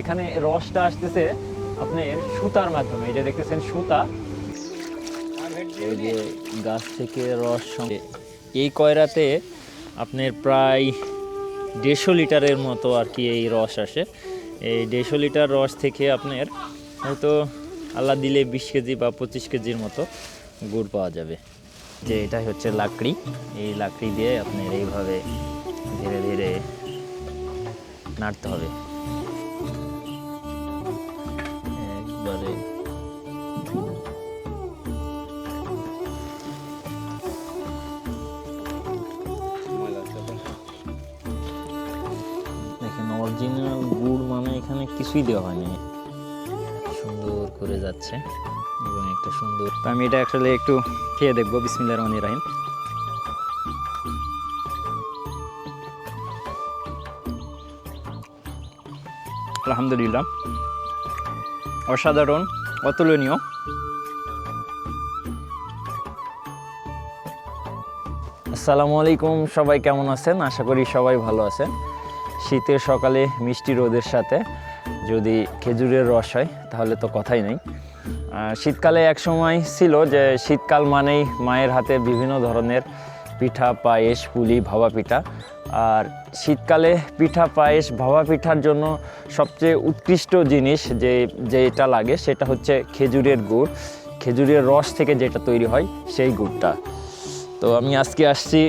এখানে রসটা আসতেছে আপনার সুতার মাধ্যমে। এই যে দেখতেছেন সুতা। এই যে গাছ থেকে রস এই কয়রাতে আপনার প্রায় দেড়শো লিটারের মতো আর কি এই রস আসে। এই দেড়শো লিটার রস থেকে আপনার হয়তো আল্লাহ দিলে বিশ কেজি বা পঁচিশ কেজির মতো গুড় পাওয়া যাবে। যে এটাই হচ্ছে লাকড়ি। এই লাকড়ি দিয়ে আপনার এইভাবে ধীরে ধীরে নাড়তে হবে। অরিজিনাল গুড় মানে এখানে কিছুই দেওয়া হয়নি। সুন্দর করে যাচ্ছে এবং একটা সুন্দর তো আমি এটা আসলে একটু খেয়ে দেখব। বিসমিল্লা রহমান রাহিম। আলহামদুলিল্লাহ। অসাধারণ অতুলনীয়। আসসালামু আলাইকুম সবাই কেমন আছেন? আশা করি সবাই ভালো আছেন। শীতের সকালে মিষ্টি রোদের সাথে যদি খেজুরের রস হয়, তাহলে তো কথাই নেই। শীতকালে এক সময় ছিল যে শীতকাল মানেই মায়ের হাতে বিভিন্ন ধরনের পিঠা, পায়েস, পুলি, ভাবা পিঠা। আর শীতকালে পিঠা, পায়েস, ভাবা পিঠার জন্য সবচেয়ে উৎকৃষ্ট জিনিস যে, যেটা লাগে, সেটা হচ্ছে খেজুরের গুড়। খেজুরের রস থেকে যেটা তৈরি হয়, সেই গুড়টা। তো আমি আজকে আসছি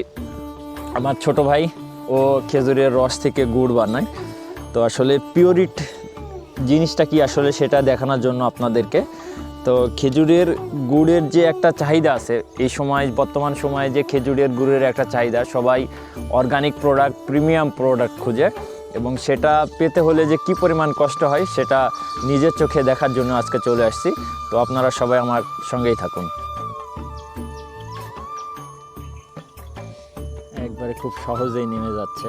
আমার ছোট ভাই ও খেজুরের রস থেকে গুড় বানায়। তো আসলে পিওরিট জিনিসটা কি আসলে সেটা দেখানোর জন্য আপনাদেরকে। তো খেজুরের গুড়ের যে একটা চাহিদা আছে, এই সময়, বর্তমান সময়ে যে খেজুরের গুড়ের একটা চাহিদা, সবাই অর্গানিক প্রোডাক্ট প্রিমিয়াম প্রোডাক্ট খুঁজে এবং সেটা পেতে হলে যে কি পরিমাণ কষ্ট হয় সেটা নিজের চোখে দেখার জন্য আজকে চলে আসছি। তো আপনারা সবাই আমার সঙ্গেই থাকুন। খুব সহজেই নেমে যাচ্ছে।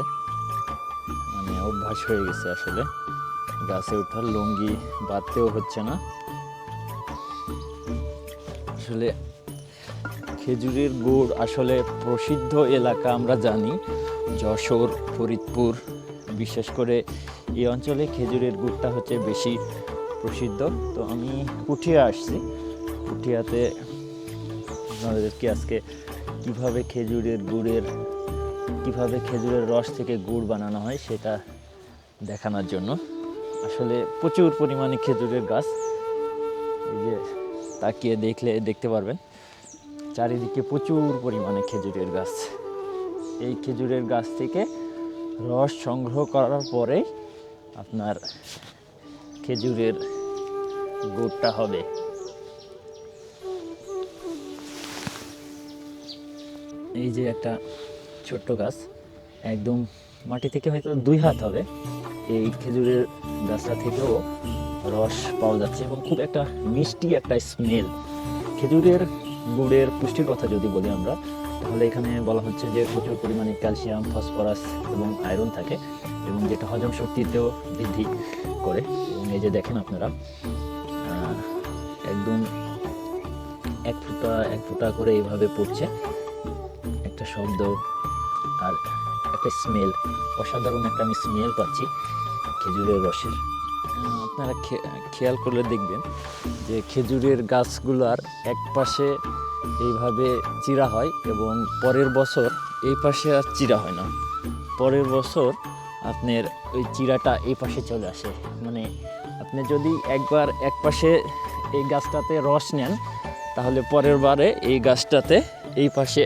মানে অভ্যাস হয়ে গেছে আসলে। গাছে ওঠার লুঙ্গি বাঁধতেও হচ্ছে না। আসলে খেজুরের গুড় আসলে প্রসিদ্ধ এলাকা আমরা জানি। যশোর, ফরিদপুর, বিশেষ করে এই অঞ্চলে খেজুরের গুড়টা হচ্ছে বেশি প্রসিদ্ধ। তো আমি পুঠিয়া আসছি। পুঠিয়াতে আপনাদেরকে আজকে কীভাবে খেজুরের গুড়ের কীভাবে খেজুরের রস থেকে গুড় বানানো হয় সেটা দেখানোর জন্য। আসলে প্রচুর পরিমাণে খেজুরের গাছ। এই যে তাকিয়ে দেখলে, দেখতে পারবেন, চারিদিকে প্রচুর পরিমাণে খেজুরের গাছ। এই খেজুরের গাছ থেকে রস সংগ্রহ করার পরে আপনার খেজুরের গুড়টা হবে। এই যে একটা ছোট্ট গাছ। একদম মাটি থেকে হয়তো দুই হাত হবে। এই খেজুরের গাছটা থেকেও রস পাওয়া যাচ্ছে এবং খুব একটা মিষ্টি একটা স্মেল খেজুরের গুড়ের পুষ্টির কথা যদি বলি আমরা, তাহলে এখানে বলা হচ্ছে যে প্রচুর পরিমাণে ক্যালসিয়াম, ফসফরাস এবং আয়রন থাকে এবং যেটা হজম শক্তিতেও বৃদ্ধি করে। এবং এই যে দেখেন আপনারা একদম এক ফুটা এক ফুটা করে এইভাবে পড়ছে। একটা শব্দ আর একটা স্মেল অসাধারণ একটা আমি স্মেল পাচ্ছি, খেজুরের রসের। আপনারা খেয়াল করলে দেখবেন যে খেজুরের গাছগুলোর এক পাশে এইভাবে চিরা হয় এবং পরের বছর এই পাশে আর চিরা হয় না। পরের বছর আপনার ওই চিরাটা এই পাশে চলে আসে। মানে আপনি যদি একবার এক পাশে এই গাছটাতে রস নেন, তাহলে পরের বারে এই গাছটাতে এই পাশে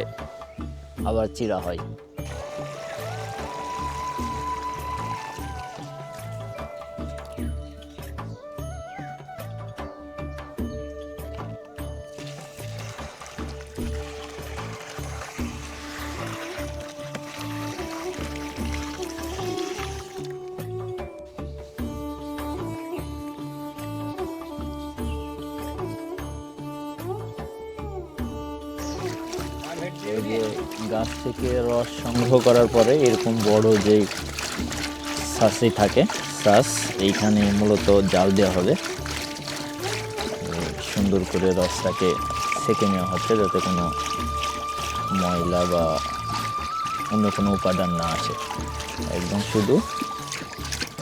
আবার চিরা হয়। সংগ্রহ করার পরে এরকম বড় যেই শ্বাসই থাকে শ্বাস এইখানে মূলত জাল দেওয়া হবে। সুন্দর করে রসটাকে সেকে নেওয়া হচ্ছে যাতে কোনো ময়লা বা অন্য কোনো উপাদান না আসে। একদম শুধু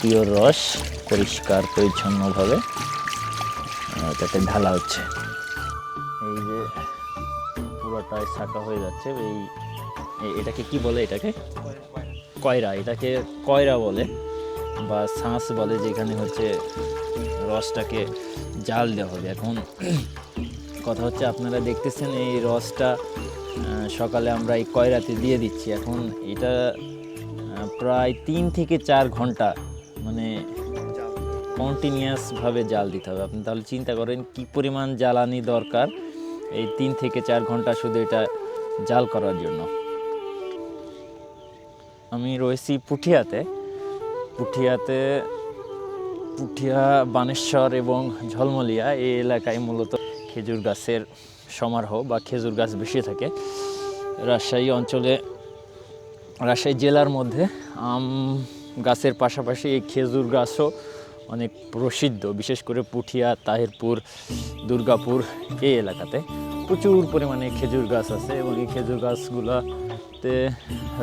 পিওর রস পরিষ্কার, পরিচ্ছন্নভাবে তাতে ঢালা হচ্ছে। এই যে পুরোটাই ছাকা হয়ে যাচ্ছে, এই এটাকে কি বলে এটাকে? কয়রা। এটাকে কয়রা বলে বা শাঁস বলে, যেখানে হচ্ছে রসটাকে জাল দেওয়া হবে। এখন কথা হচ্ছে আপনারা দেখতেছেন এই রসটা সকালে আমরা এই কয়রাতে দিয়ে দিচ্ছি। এখন এটা প্রায় তিন থেকে চার ঘণ্টা মানে কন্টিনিউয়াসভাবে জাল দিতে হবে। আপনি তাহলে চিন্তা করেন কি পরিমাণ জ্বালানি দরকার এই তিন থেকে চার ঘণ্টা শুধু এটা জাল করার জন্য। আমি রয়েছি পুঠিয়াতে। পুঠিয়াতে, পুঠিয়া, বানেশ্বর এবং ঝলমলিয়া এই এলাকায় মূলত খেজুর গাছের সমারোহ বা খেজুর গাছ বেশি থাকে। রাজশাহী অঞ্চলে, রাজশাহী জেলার মধ্যে আম গাছের পাশাপাশি এই খেজুর গাছও অনেক প্রসিদ্ধ, বিশেষ করে পুঠিয়া, তাহিরপুর, দুর্গাপুর এই এলাকাতে। প্রচুর পরিমাণে খেজুর গাছ আছে এবং এই খেজুর গাছগুলোতে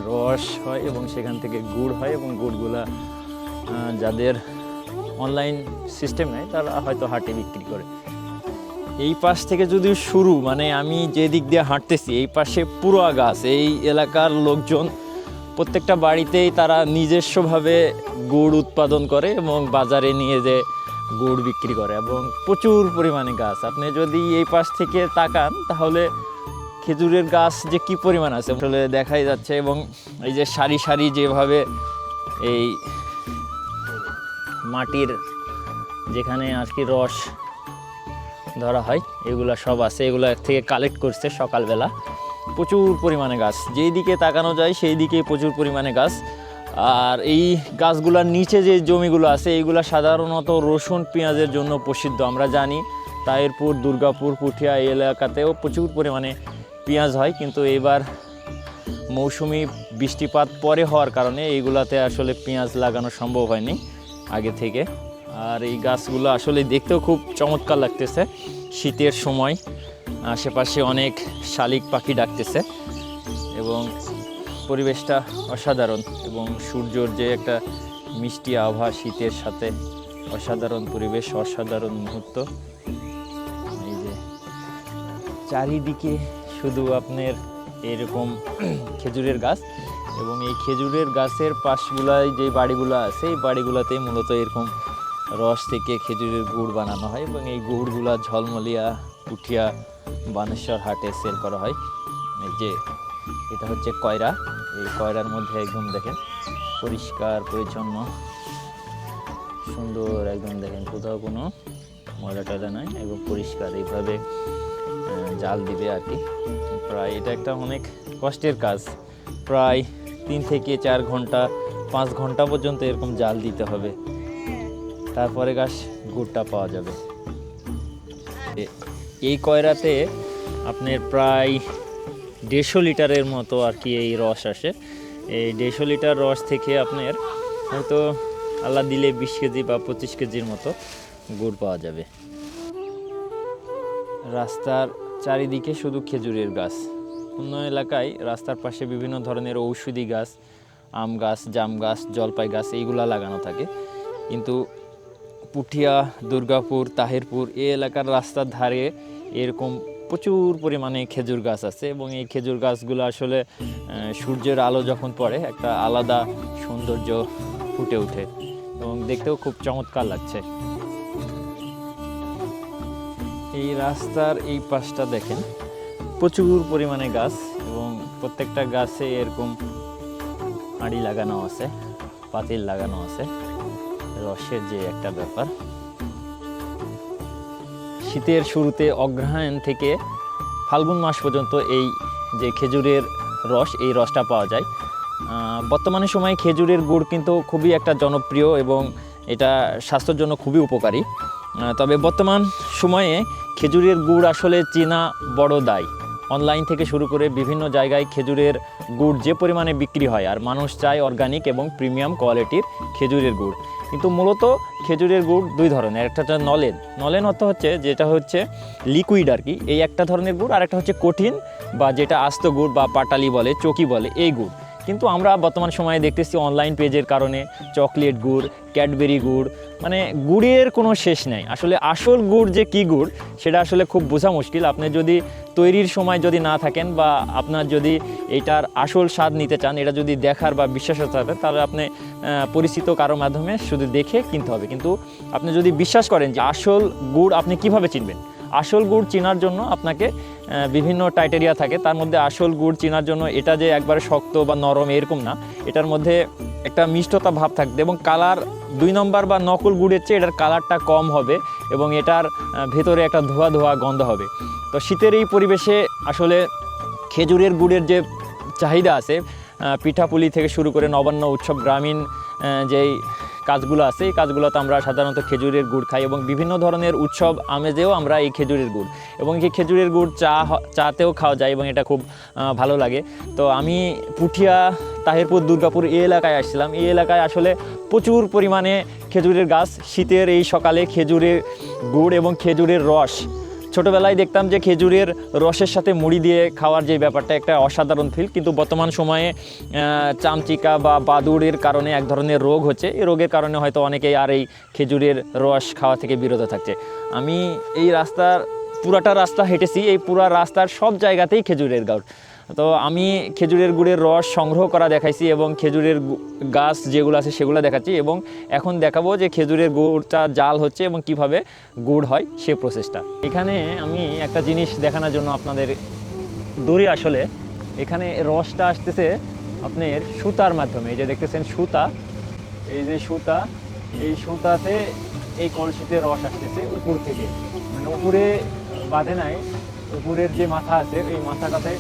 রস হয় এবং সেখান থেকে গুড় হয় এবং গুড়গুলা যাদের অনলাইন সিস্টেম নেই, তারা হয়তো হাটে বিক্রি করে। এই পাশ থেকে যদি শুরু মানে আমি যে দিক দিয়ে হাঁটতেছি, এই পাশে পুরো গাছ এই এলাকার লোকজন, প্রত্যেকটা বাড়িতেই তারা নিজস্বভাবে গুড় উৎপাদন করে এবং বাজারে নিয়ে যে গুড় বিক্রি করে এবং প্রচুর পরিমাণে গাছ। আপনি যদি এই পাশ থেকে তাকান, তাহলে খেজুরের গাছ যে কি পরিমাণ আছে, আসলে দেখাই যাচ্ছে এবং এই যে সারি সারি যেভাবে এই মাটির যেখানে আর কি রস ধরা হয়, এগুলা সব আছে, এগুলো থেকে কালেক্ট করছে সকালবেলা। প্রচুর পরিমাণে গাছ, যেই দিকে তাকানো যায় সেই দিকে প্রচুর পরিমাণে গাছ। আর এই গাছগুলোর নিচে যে জমিগুলো আছে এইগুলো সাধারণত রসুন, পেঁয়াজের জন্য প্রসিদ্ধ, আমরা জানি। তাহিরপুর দুর্গাপুর, পুঠিয়া এই এলাকাতেও প্রচুর পরিমাণে পেঁয়াজ হয়, কিন্তু এবার মৌসুমি বৃষ্টিপাত পরে হওয়ার কারণে এইগুলাতে আসলে পেঁয়াজ লাগানো সম্ভব হয়নি আগে থেকে। আর এই গাছগুলো আসলে দেখতেও খুব চমৎকার লাগতেছে, শীতের সময় আশেপাশে অনেক শালিক পাখি ডাকতেছে এবং পরিবেশটা অসাধারণ এবং সূর্যর যে একটা মিষ্টি আভা শীতের সাথে অসাধারণ পরিবেশ, অসাধারণ মুহূর্ত। এই যে চারিদিকে শুধু আপনার এরকম খেজুরের গাছ এবং এই খেজুরের গাছের পাশগুলায় যে বাড়িগুলো আছে, এই বাড়িগুলোতেই মূলত এরকম রস থেকে খেজুরের গুড় বানানো হয় এবং এই গুড়গুলা ঝলমলিয়া, পুঠিয়া বানেশ্বর হাটে সেল করা হয়। এই যে, এটা হচ্ছে কয়রা। এই কয়রার মধ্যে একদম দেখেন, পরিষ্কার, পরিচ্ছন্ন, সুন্দর একদম দেখেন। কোথাও কোনো ময়লা টয়লা নয় এবং পরিষ্কার। এইভাবে জাল দিবে আর কি। প্রায় এটা একটা অনেক কষ্টের কাজ। প্রায় তিন থেকে চার ঘণ্টা, পাঁচ ঘণ্টা পর্যন্ত এরকম জাল দিতে হবে। তারপরে গাছ গুড়টা পাওয়া যাবে। এই কয়রাতে আপনার প্রায় দেড়শো লিটারের মতো আর কি এই রস আসে। এই দেড়শো লিটার রস থেকে আপনার হয়তো আল্লাহ দিলে বিশ কেজি বা পঁচিশ কেজির মতো গুড় পাওয়া যাবে। রাস্তার চারিদিকে শুধু খেজুরের গাছ। অন্য এলাকায় রাস্তার পাশে বিভিন্ন ধরনের ঔষধি গাছ, আম গাছ, জাম গাছ, জলপাই গাছ এইগুলা লাগানো থাকে। কিন্তু পুঠিয়া, দুর্গাপুর, তাহিরপুর এই এলাকার রাস্তার ধারে এরকম প্রচুর পরিমাণে খেজুর গাছ আছে এবং এই খেজুর গাছগুলো আসলে সূর্যের আলো যখন পড়ে, একটা আলাদা সৌন্দর্য ফুটে ওঠে এবং দেখতেও খুব চমৎকার লাগছে। এই রাস্তার এই পাশটা দেখেন। প্রচুর পরিমাণে গাছ এবং প্রত্যেকটা গাছে এরকম হাঁড়ি লাগানো আছে, পাতিল লাগানো আছে। রসের যে একটা ব্যাপার। শীতের শুরুতে অগ্রহায়ণ থেকে ফাল্গুন মাস পর্যন্ত এই যে খেজুরের রস, এই রসটা পাওয়া যায়। বর্তমানে সময়ে খেজুরের গুড় কিন্তু খুবই একটা জনপ্রিয় এবং এটা স্বাস্থ্যের জন্য খুবই উপকারী। তবে বর্তমান সময়ে খেজুরের গুড় আসলে চেনা বড় দায়। অনলাইন থেকে শুরু করে বিভিন্ন জায়গায় খেজুরের গুড় যে পরিমাণে বিক্রি হয়, আর মানুষ চায় অর্গানিক এবং প্রিমিয়াম কোয়ালিটির খেজুরের গুড়। কিন্তু মূলত খেজুরের গুড় দুই ধরনের, একটা হচ্ছে নলেন। নলেন অর্থ হচ্ছে যেটা হচ্ছে লিকুইড আর কি, এই একটা ধরনের গুড়, আর একটা হচ্ছে কঠিন বা যেটা আস্ত গুড় বা পাটালি বলে, চকি বলে, এই গুড়। কিন্তু আমরা বর্তমান সময়ে দেখতেছি অনলাইন পেজের কারণে চকলেট গুড় ক্যাডবেরি গুড় মানে গুড়ের কোনো শেষ নাই। আসলে আসল গুড় যে কী গুড়, সেটা আসলে খুব বোঝা মুশকিল। আপনি যদি তৈরির সময় যদি না থাকেন বা আপনার যদি এটার আসল স্বাদ নিতে চান, এটা যদি দেখার বা বিশ্বাস থাকে তাহলে আপনি পরিচিত কারও মাধ্যমে শুধু দেখে কিনতে হবে। কিন্তু আপনি যদি বিশ্বাস করেন যে আসল গুড় আপনি কীভাবে চিনবেন? আসল গুড় চেনার জন্য আপনাকে বিভিন্ন টাইটেরিয়া থাকে। তার মধ্যে আসল গুড় চেনার জন্য এটা যে একবারে শক্ত বা নরম এরকম না, এটার মধ্যে একটা মিষ্টতা ভাব থাকবে এবং কালার দুই নম্বর বা নকল গুড়ের চেয়ে এটার কালারটা কম হবে এবং এটার ভেতরে একটা ধোয়া ধোয়া গন্ধ হবে। তো শীতের এই পরিবেশে আসলে খেজুরের গুড়ের যে চাহিদা আছে পিঠাপুলি থেকে শুরু করে নবান্ন উৎসব, গ্রামীণ যেই কাজগুলো আছে, এই কাজগুলোতে আমরা সাধারণত খেজুরের গুড় খাই এবং বিভিন্ন ধরনের উৎসব আমেজেও আমরা এই খেজুরের গুড় এবং এই খেজুরের গুড় চা চাতেও খাওয়া যায় এবং এটা খুব ভালো লাগে। তো আমি পুঠিয়া, তাহিরপুর, দুর্গাপুর এই এলাকায় আসছিলাম। এই এলাকায় আসলে প্রচুর পরিমাণে খেজুরের গাছ। শীতের এই সকালে খেজুরের গুড় এবং খেজুরের রস ছোটোবেলায় দেখতাম যে খেজুরের রসের সাথে মুড়ি দিয়ে খাওয়ার যে ব্যাপারটা একটা অসাধারণ ফিল কিন্তু বর্তমান সময়ে চামচিকা বা বাদুড়ের কারণে এক ধরনের রোগ হচ্ছে। এই রোগের কারণে হয়তো অনেকেই আর এই খেজুরের রস খাওয়া থেকে বিরত থাকছে। আমি এই রাস্তার, পুরাটা রাস্তা হেঁটেছি, এই পুরা রাস্তার সব জায়গাতেই খেজুরের গাছ তো আমি খেজুরের গুড়ের রস সংগ্রহ করা দেখাইছি এবং খেজুরের গাছ যেগুলো আছে সেগুলো দেখাচ্ছি এবং এখন দেখাবো যে খেজুরের গুড়টা জাল হচ্ছে এবং কীভাবে গুড় হয় সে প্রসেসটা। এখানে আমি একটা জিনিস দেখানোর জন্য আপনাদের দূরে আসলে। এখানে রসটা আসতেছে আপনার সুতার মাধ্যমে। এই যে দেখতেছেন সুতা, এই যে সুতা, এই সুতাতে এই কলসিতে রস আসতেছে উপর থেকে। মানে উপরে বাঁধে নাই, উপরের যে মাথা আছে, এই মাথাটাতে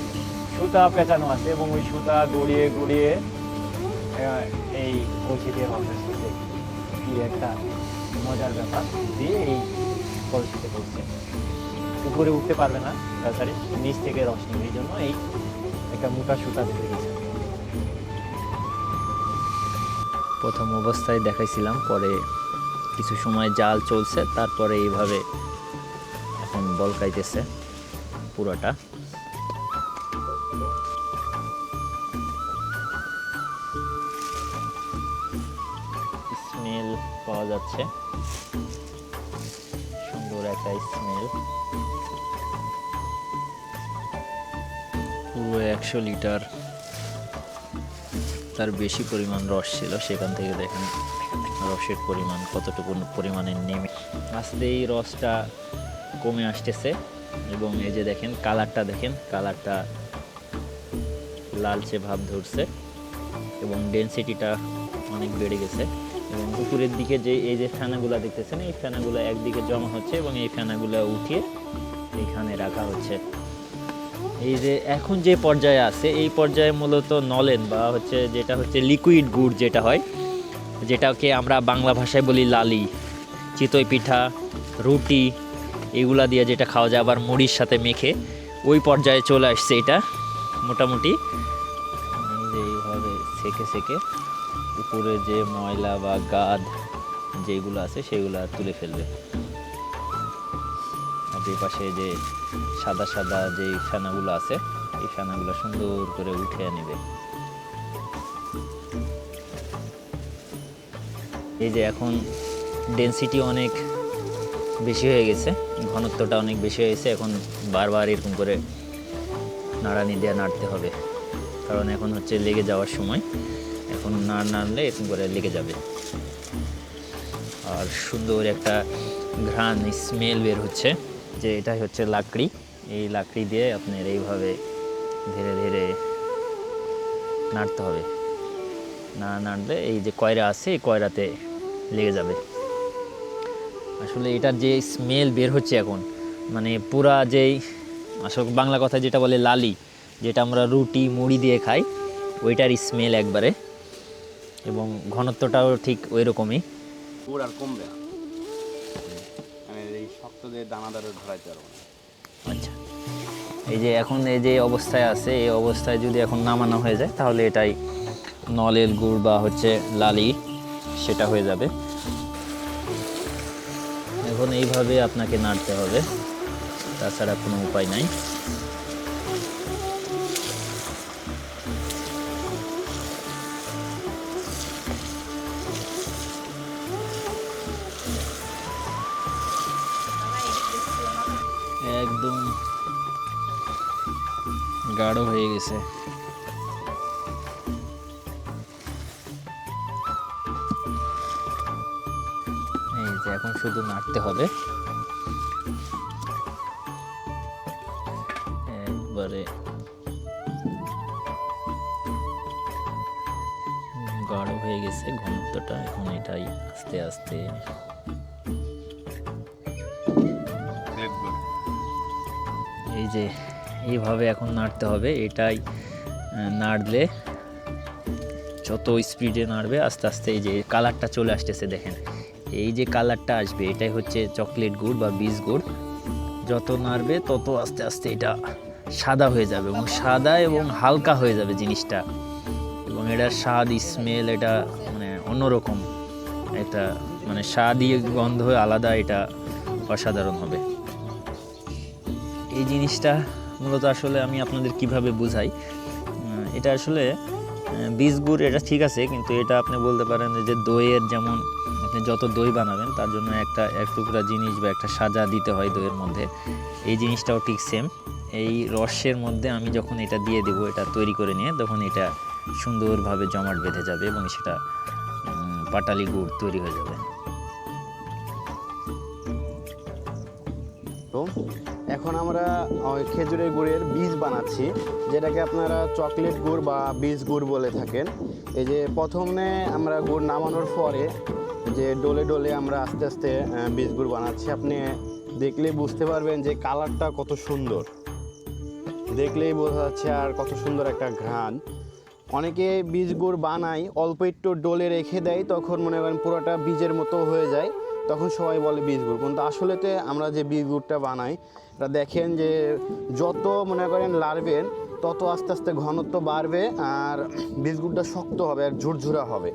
সুতা পেঁচানো আছে এবং ওই সুতা গড়িয়ে গড়িয়ে এই রস আসতেছে কি একটা মজার ব্যাপার দিয়ে এই কলসিতে পড়ছে উপরে উঠতে পারবে না, তাড়াতাড়ি নিচ থেকে রস নেবে এই জন্য এই একটা মোটা সুতা বেঁধে গেছে। প্রথম অবস্থায় দেখাইছিলাম, পরে কিছু সময় জাল চলছে, তারপরে এইভাবে এখন বলকাইতেছে পুরোটা। যাচ্ছে। সুন্দর একটা স্মেল পুরো একশো লিটার। তার বেশি পরিমাণ রস ছিল, সেখান থেকে দেখেন রসের পরিমাণ, কতটুকু পরিমাণে নেমে। আস্তে এই রসটা কমে আসতেছে এবং এই যে দেখেন কালারটা দেখেন, কালারটা লালচে ভাব ধরছে এবং ডেনসিটিটা অনেক বেড়ে গেছে। এবং উপরের দিকে যে, এই যে ফেনাগুলো দেখতেছেন, এই ফেনাগুলো একদিকে জমা হচ্ছে এবং এই ফেনাগুলো উঠিয়ে এখানে রাখা হচ্ছে। এই যে এখন যে পর্যায়ে আছে, এই পর্যায়ে মূলত নলেন বা হচ্ছে যেটা হচ্ছে লিকুইড গুড় যেটা হয়, যেটাকে আমরা বাংলা ভাষায় বলি লালি, চিতই পিঠা, রুটি, এগুলা দিয়ে যেটা খাওয়া যায়, আবার মুড়ির সাথে মেখে ওই পর্যায়ে চলে আসছে এটা মোটামুটি। এইভাবে সেকে সেকে উপরে যে ময়লা বা গাদ যেগুলো আছে সেগুলো তুলে ফেলবে। যে পাশে যে সাদা সাদা যে ফেনাগুলো আছে, এই ফেনাগুলো সুন্দর করে উঠে নেবে। এই যে এখন ডেনসিটি অনেক বেশি হয়ে গেছে, ঘনত্বটা অনেক বেশি হয়ে গেছে, এখন বারবার এরকম করে নাড়ানি দিয়ে নাড়তে হবে। কারণ এখন হচ্ছে লেগে যাওয়ার সময়। এখন না নাড়লে এরকম করে লেগে যাবে। আর সুন্দর একটা ঘ্রাণ স্মেল বের হচ্ছে, যে এটাই হচ্ছে লাকড়ি। এই লাকড়ি দিয়ে আপনার এইভাবে ধীরে ধীরে নাড়তে হবে। না নাড়লে এই যে কয়রা আছে, এই কয়রাতে লেগে যাবে। আসলে এটার যে স্মেল বের হচ্ছে এখন মানে পুরা যেই আসল বাংলা কথায় যেটা বলে লালি, যেটা আমরা রুটি, মুড়ি দিয়ে খাই, ওইটার স্মেল একবারে এবং ঘনত্বটাও ঠিক ওই রকমই গুড় আর কমবে না। মানে এই শক্ত যে দানাদার ধরাইতে পারব না। আচ্ছা। এই যে এখন এই যে অবস্থায় আছে এই অবস্থায় যদি এখন নামানো হয়ে যায় তাহলে এটাই নলের গুড় বা হচ্ছে লালি সেটা হয়ে যাবে। এখন এইভাবে আপনাকে নাড়তে হবে। তাছাড়া কোনো উপায় নাই। গাঢ় হয়ে গেছে। এই যে এখন শুধু নাড়তে হবে। একবারে গাঢ় হয়ে গেছে ঘনত্বটা। এখন এটাই আস্তে আস্তে এইভাবে এখন নাড়তে হবে, এটাই নাড়লে যত স্পিডে নাড়বে আস্তে আস্তে এই যে কালারটা চলে আসতেছে দেখেন, এই যে কালারটা আসবে এটাই হচ্ছে চকলেট গুড় বা বীজ গুড়, যত নাড়বে তত আস্তে আস্তে এটা সাদা হয়ে যাবে এবং সাদা এবং হালকা হয়ে যাবে জিনিসটা এবং এটার স্বাদ স্মেল এটা মানে অন্যরকম এটা মানে স্বাদই গন্ধ আলাদা, এটা অসাধারণ হবে। এই জিনিসটা মূলত আসলে আমি আপনাদের কীভাবে বুঝাই? এটা আসলে বীজ গুড়, এটা ঠিক আছে, কিন্তু এটা আপনি বলতে পারেন যে দইয়ের যেমন আপনি যত দই বানাবেন, তার জন্য একটা, এক টুকরা জিনিস বা একটা সাজা দিতে হয় দইয়ের মধ্যে। এই জিনিসটাও ঠিক সেম এই রসের মধ্যে আমি যখন এটা দিয়ে দেবো, এটা তৈরি করে নিয়ে, তখন এটা সুন্দরভাবে জমাট বেঁধে যাবে এবং সেটা পাটালি গুড় তৈরি হয়ে যাবে। এখন আমরা ওই খেজুরের গুড়ের বীজ বানাচ্ছি, যেটাকে আপনারা চকলেট গুড় বা বীজ গুড় বলে থাকেন। এই যে প্রথমে আমরা গুড় নামানোর পরে যে ডোলে ডোলে আমরা আস্তে আস্তে বীজ গুড় বানাচ্ছি। আপনি দেখলেই বুঝতে পারবেন যে কালারটা কত সুন্দর। দেখলেই বোঝা যাচ্ছে আর কত সুন্দর একটা ঘ্রাণ। অনেকে বীজ গুড় বানায়, অল্প একটু ডোলে রেখে দেয়, তখন মনে করেন পুরোটা বীজের মতো হয়ে যায়। তখন সবাই বলে বীজ গুড়। কিন্তু আসলেতে আমরা যে বীজ গুড়টা বানাই, এটা দেখেন যে যত মনে করেন লাড়বেন তত আস্তে আস্তে ঘনত্ব বাড়বে আর বীজ গুড়টা শক্ত হবে আর ঝুরঝুরা হবে।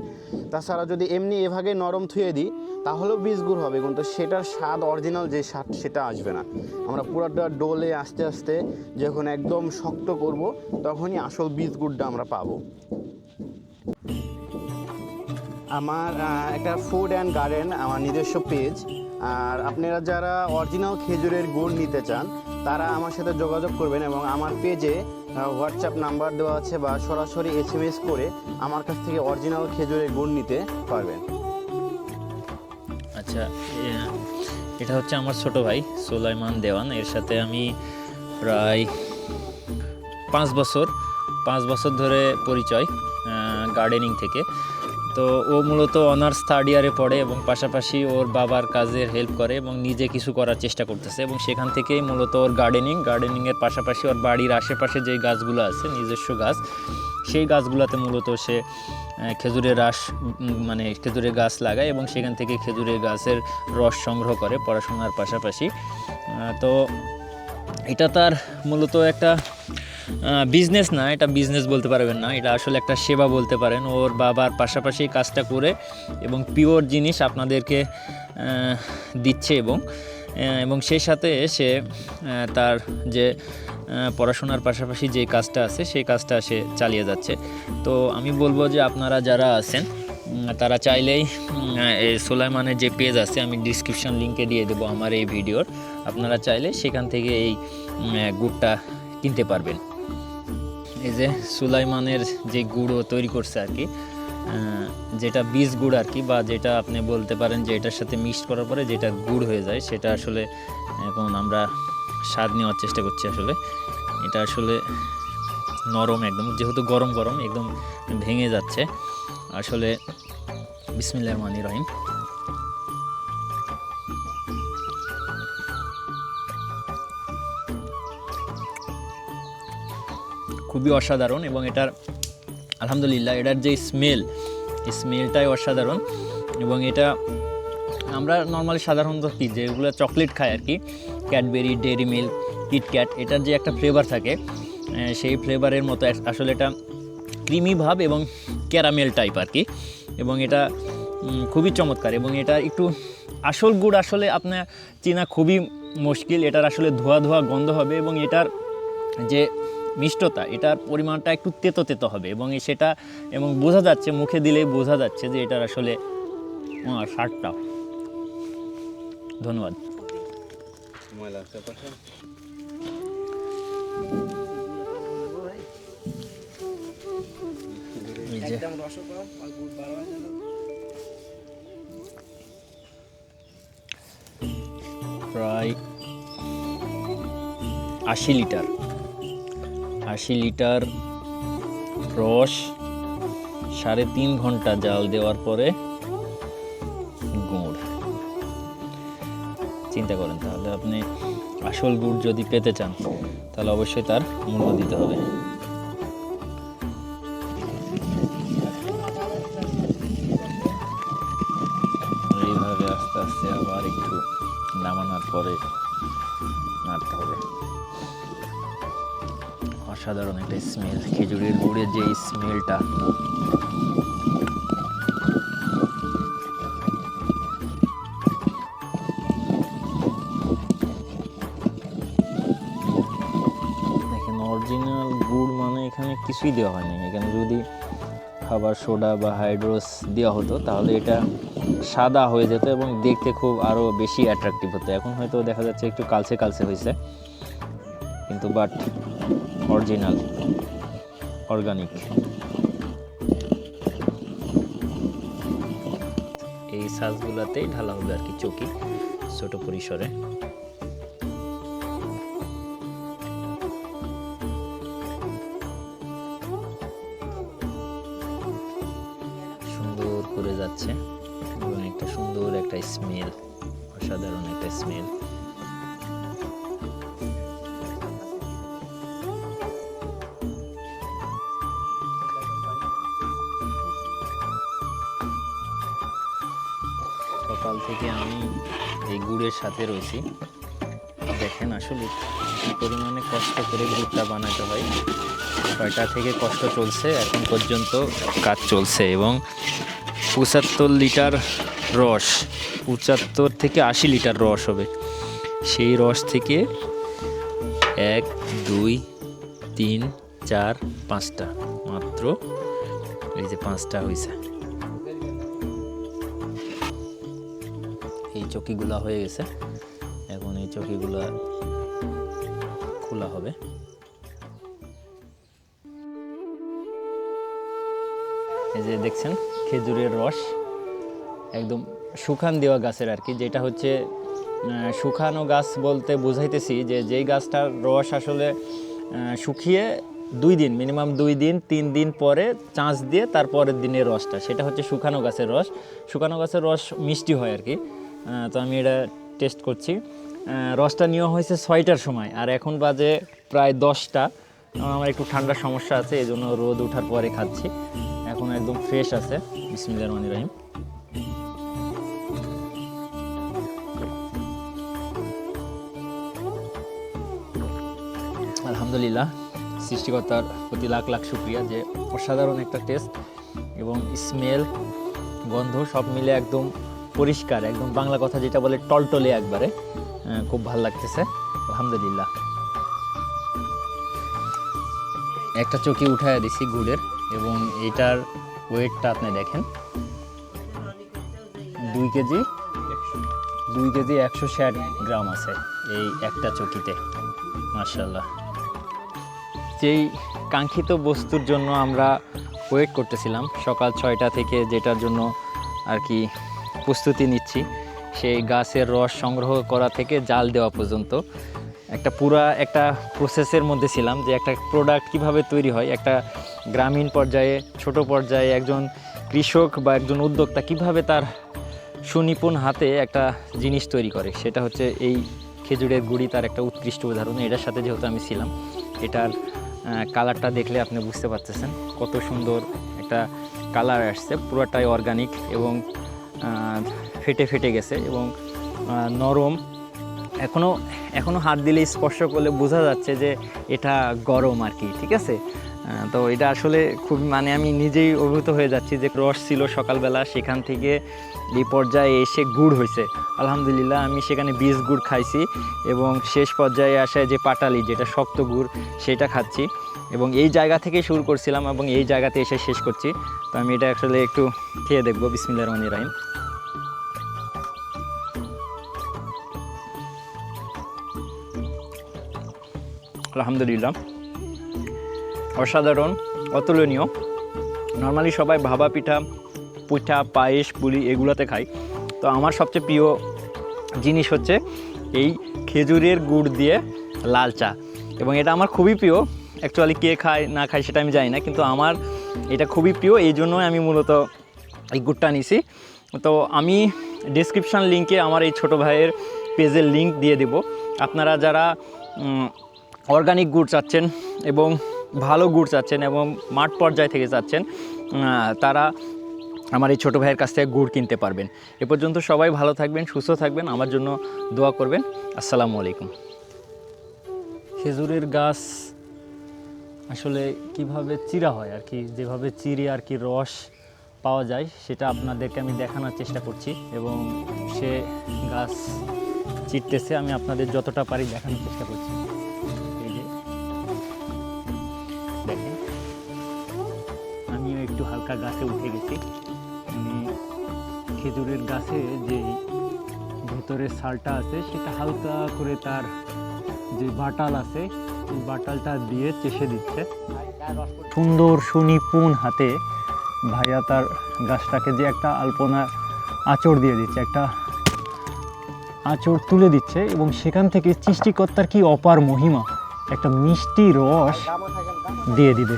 তাছাড়া যদি এমনি এভাবে নরম থুয়ে দিই, তাহলেও বীজ গুড় হবে। কিন্তু সেটার স্বাদ অরিজিনাল যে স্বাদ, সেটা আসবে না। আমরা পুরোটা ডোলে আস্তে আস্তে যখন একদম শক্ত করব, তখনই আসল বীজ গুড়টা আমরা পাবো। আমার একটা ফুড অ্যান্ড গার্ডেন আমার নিজস্ব পেজ আর আপনারা যারা অরিজিনাল খেজুরের গুড় নিতে চান, তারা আমার সাথে যোগাযোগ করবেন এবং আমার পেজে হোয়াটসঅ্যাপ নাম্বার দেওয়া আছে বা সরাসরি এস এম এস করে আমার কাছ থেকে অরিজিনাল খেজুরের গুড় নিতে পারবেন। আচ্ছা এটা হচ্ছে আমার ছোট ভাই, সোলাইমান দেওয়ান। এর সাথে আমি প্রায় পাঁচ বছর পাঁচ বছর ধরে পরিচয় গার্ডেনিং থেকে। তো ও মূলত অনার্স থার্ড ইয়ারে পড়ে এবং পাশাপাশি ওর বাবার কাজের হেল্প করে এবং নিজে কিছু করার চেষ্টা করতেছে এবং সেখান থেকেই মূলত ওর গার্ডেনিং গার্ডেনিংয়ের পাশাপাশি ওর বাড়ির আশেপাশে যে গাছগুলো আছে, নিজস্ব গাছ, সেই গাছগুলোতে মূলত সে খেজুরের রস মানে খেজুরের গাছ লাগায় এবং সেখান থেকে খেজুরের গাছের রস সংগ্রহ করে পড়াশোনার পাশাপাশি। তো এটা তার মূলত একটা বিজনেস না, এটা বিজনেস বলতে পারবেন না, এটা আসলে একটা সেবা বলতে পারেন। ওর বাবার পাশাপাশি কাজটা করে এবং পিওর জিনিস আপনাদেরকে দিচ্ছে এবং এবং সেই সাথে সে তার যে পড়াশোনার পাশাপাশি যে কাজটা আছে, সেই কাজটা সে চালিয়ে যাচ্ছে। তো আমি বলব যে আপনারা যারা আছেন তারা চাইলেই সোলাইমানের যে পেজ আছে, আমি ডিসক্রিপশন লিঙ্কে দিয়ে দেবো আমার এই ভিডিওর। আপনারা চাইলে সেখান থেকে এই গুড়টা কিনতে পারবেন। এই যে সুলাইমানের যে গুঁড়ো তৈরি করছে আর কি যেটা বীজ গুড় আর কি, বা যেটা আপনি বলতে পারেন যে এটার সাথে মিক্সড করার পরে যেটা গুড় হয়ে যায়, সেটা আসলে এখন আমরা স্বাদ নেওয়ার চেষ্টা করছি আসলে। এটা আসলে নরম একদম, যেহেতু গরম গরম একদম ভেঙে যাচ্ছে। আসলে বিসমিল্লাহ রহমানির রহিম। খুবই অসাধারণ এবং এটার, আলহামদুলিল্লাহ, এটার যে স্মেল স্মেলটাই অসাধারণ এবং এটা আমরা নর্মালি সাধারণত কি যেগুলো চকলেট খাই আর কি ক্যাডবেরি ডেরি মিল্ক কিটক্যাট এটার যে একটা ফ্লেভার থাকে সেই ফ্লেভারের মতো আস- আসলে এটা ক্রিমি ভাব এবং ক্যারামেল টাইপ আর কি এবং এটা খুবই চমৎকার এবং এটা একটু আসল গুড় আসলে আপনার চেনা খুবই মুশকিল, এটার আসলে ধোয়া ধোয়া গন্ধ হবে এবং এটার যে মিষ্টতা, এটার পরিমাণটা একটু তেতো তেতো হবে এবং সেটা, এবং বোঝা যাচ্ছে, মুখে দিলেই বোঝা যাচ্ছে যে এটার আসলে সারটা ধন্যবাদ। প্রায় আশি লিটার। আশি লিটার রস, সাড়ে তিন ঘণ্টা জাল দেওয়ার পরে গুড়। চিন্তা করেন তাহলে আপনি আসল গুড় যদি পেতে চান, তাহলে অবশ্যই তার মূল্য দিতে হবে। অসাধারণ একটা স্মেল খেজুরের গুড়ের যে স্মেলটা অরিজিনাল গুড় মানে এখানে কিছুই দেওয়া হয়নি এখানে যদি খাবার সোডা বা হাইড্রোস দেওয়া হতো, তাহলে এটা সাদা হয়ে যেত এবং দেখতে খুব আরও বেশি অ্যাট্রাকটিভ হতো। এখন হয়তো দেখা যাচ্ছে একটু কালচে কালচে হয়েছে কিন্তু বাট অরিজিনাল, অর্গানিক। এই সাজগুলাতেই ঢালা হবে আর কি চকি ছোট পরিসরে। সুন্দর করে যাচ্ছে। এবং একটা সুন্দর একটা স্মেল অসাধারণ একটা স্মেল গুড়ের সাথে রয়েছি। দেখেন আসলে কি পরিমাণে কষ্ট করে গুড়টা বানাতে হয়। ছয়টা থেকে কষ্ট চলছে, এখন পর্যন্ত কাজ চলছে এবং পঁচাত্তর লিটার রস, পঁচাত্তর থেকে আশি লিটার রস হবে। সেই রস থেকে এক, দুই, তিন, চার, পাঁচটা, মাত্র এই যে পাঁচটা হয়েছে চকিগুলা হয়ে গেছে। এখন এই চকিগুলা খোলা হবে। এই যে দেখছেন, খেজুরের রস, একদম শুকান দেওয়া গাছের আর কি, যেটা হচ্ছে শুকানো গাছ বলতে বোঝাইতেছি যে যেই গাছটার রস আসলে শুকিয়ে দুই দিন, মিনিমাম দুই দিন, তিন দিন পরে চাঁচ দিয়ে তারপরের দিনের রসটা, সেটা হচ্ছে শুকানো গাছের রস। শুকানো গাছের রস মিষ্টি হয় আর কি। তো আমি এটা টেস্ট করছি। রসটা নেওয়া হয়েছে ছয়টার সময়, আর এখন বাজে প্রায় দশটা। আমার একটু ঠান্ডার সমস্যা আছে, এই জন্য রোদ ওঠার পরে খাচ্ছি। এখন একদম ফ্রেশ আছে। বিসমিল্লাহ রহমান রহিম। আলহামদুলিল্লাহ, সৃষ্টিকর্তার প্রতি লাখ লাখ শুক্রিয়া যে অসাধারণ একটা টেস্ট এবং স্মেল গন্ধ সব মিলে একদম পরিষ্কার, একদম বাংলা কথা যেটা বলে টলটলে একবারে খুব ভালো লাগতেছে, আলহামদুলিল্লাহ। একটা চকি উঠায় দিছি গুড়ের, এবং এটার ওয়েটটা আপনি দেখেন। দুই কেজি দুই কেজি একশো ষাট গ্রাম আছে এই একটা চকিতে মার্শাল্লাহ যেই কাঙ্ক্ষিত বস্তুর জন্য আমরা ওয়েট করতেছিলাম, সকাল ছয়টা থেকে যেটার জন্য আর কি প্রস্তুতি নিচ্ছি। সেই গাছের রস সংগ্রহ করা থেকে জাল দেওয়া পর্যন্ত। একটা পুরা, একটা প্রসেসের মধ্যে ছিলাম যে একটা প্রোডাক্ট কীভাবে তৈরি হয়, একটা গ্রামীণ পর্যায়ে, ছোট পর্যায়ে একজন কৃষক বা একজন উদ্যোক্তা কীভাবে তার সুনিপুণ হাতে একটা জিনিস তৈরি করে, সেটা হচ্ছে এই খেজুরের গুড়ি তার একটা উৎকৃষ্ট উদাহরণ। এটার সাথে যেহেতু আমি ছিলাম, এটার কালারটা দেখলে আপনি বুঝতে পারতেছেন। কত সুন্দর একটা কালার আসছে, পুরোটাই অর্গানিক এবং ফেটে ফেটে গেছে এবং নরম। এখনও এখনও হাত দিলে স্পর্শ করলে বোঝা যাচ্ছে যে এটা গরম আর কি, ঠিক আছে? তো এটা আসলে খুব মানে আমি নিজেই অভিভূত হয়ে যাচ্ছি যে রস ছিল সকালবেলা, সেখান থেকে এই পর্যায়ে এসে গুড় হয়েছে। আলহামদুলিল্লাহ, আমি সেখানে বীজ গুড় খাইছি এবং শেষ পর্যায়ে আসে যে পাটালি, যেটা শক্ত গুড়, সেটা খাচ্ছি। এবং এই জায়গা থেকে শুরু করছিলাম এবং এই জায়গাতে এসে শেষ করছি। তো আমি এটা আসলে একটু খেয়ে দেখব। বিসমিল্লা রহমান রাহিম। আলহামদুলিল্লাহ। অসাধারণ, অতুলনীয়। নর্মালি সবাই ভাবা, পিঠা পিঠা, পায়েস, পুলি এগুলোতে খায়। তো আমার সবচেয়ে প্রিয় জিনিস হচ্ছে এই খেজুরের গুড় দিয়ে লাল চা। এবং এটা আমার খুবই প্রিয়। অ্যাকচুয়ালি কে খায়, না খায় সেটা আমি জানি না, কিন্তু আমার এটা খুবই প্রিয়, এই জন্যই আমি মূলত এই গুড়টা নিছি। তো আমি ডিসক্রিপশান লিঙ্কে আমার এই ছোটো ভাইয়ের পেজের লিঙ্ক দিয়ে দেব। আপনারা যারা অর্গানিক গুড় চাচ্ছেন এবং ভালো গুড় চাচ্ছেন এবং মাঠ পর্যায় থেকে চাচ্ছেন তারা আমার এই ছোটো ভাইয়ের কাছ থেকে গুড় কিনতে পারবেন। এ পর্যন্ত সবাই ভালো থাকবেন, সুস্থ থাকবেন, আমার জন্য দোয়া করবেন। আসসালামু আলাইকুম। খেজুরের গাছ আসলে কীভাবে চিরা হয় আর কি, যেভাবে চিরে আর কি রস পাওয়া যায়, সেটা আপনাদেরকে আমি দেখানোর চেষ্টা করছি এবং সে গাছ চিরতেছে, আমি আপনাদের যতটা পারি দেখানোর চেষ্টা করছি। এই যে আমিও একটু হালকা গাছে উঠে গেছি। আমি খেজুরের গাছে যে ভেতরের সালটা আছে, সেটা হালকা করে তার যে বাটাল আছে বাটালটা দিয়ে চেষে দিচ্ছে। সুন্দর সুনিপুণ হাতে ভাইয়া তার গাছটাকে যে একটা আলপনা আঁচড় দিয়ে দিচ্ছে, একটা আঁচড় তুলে দিচ্ছে এবং সেখান থেকে সৃষ্টিকর্তার কি অপার মহিমা, একটা মিষ্টি রস দিয়ে দিবে।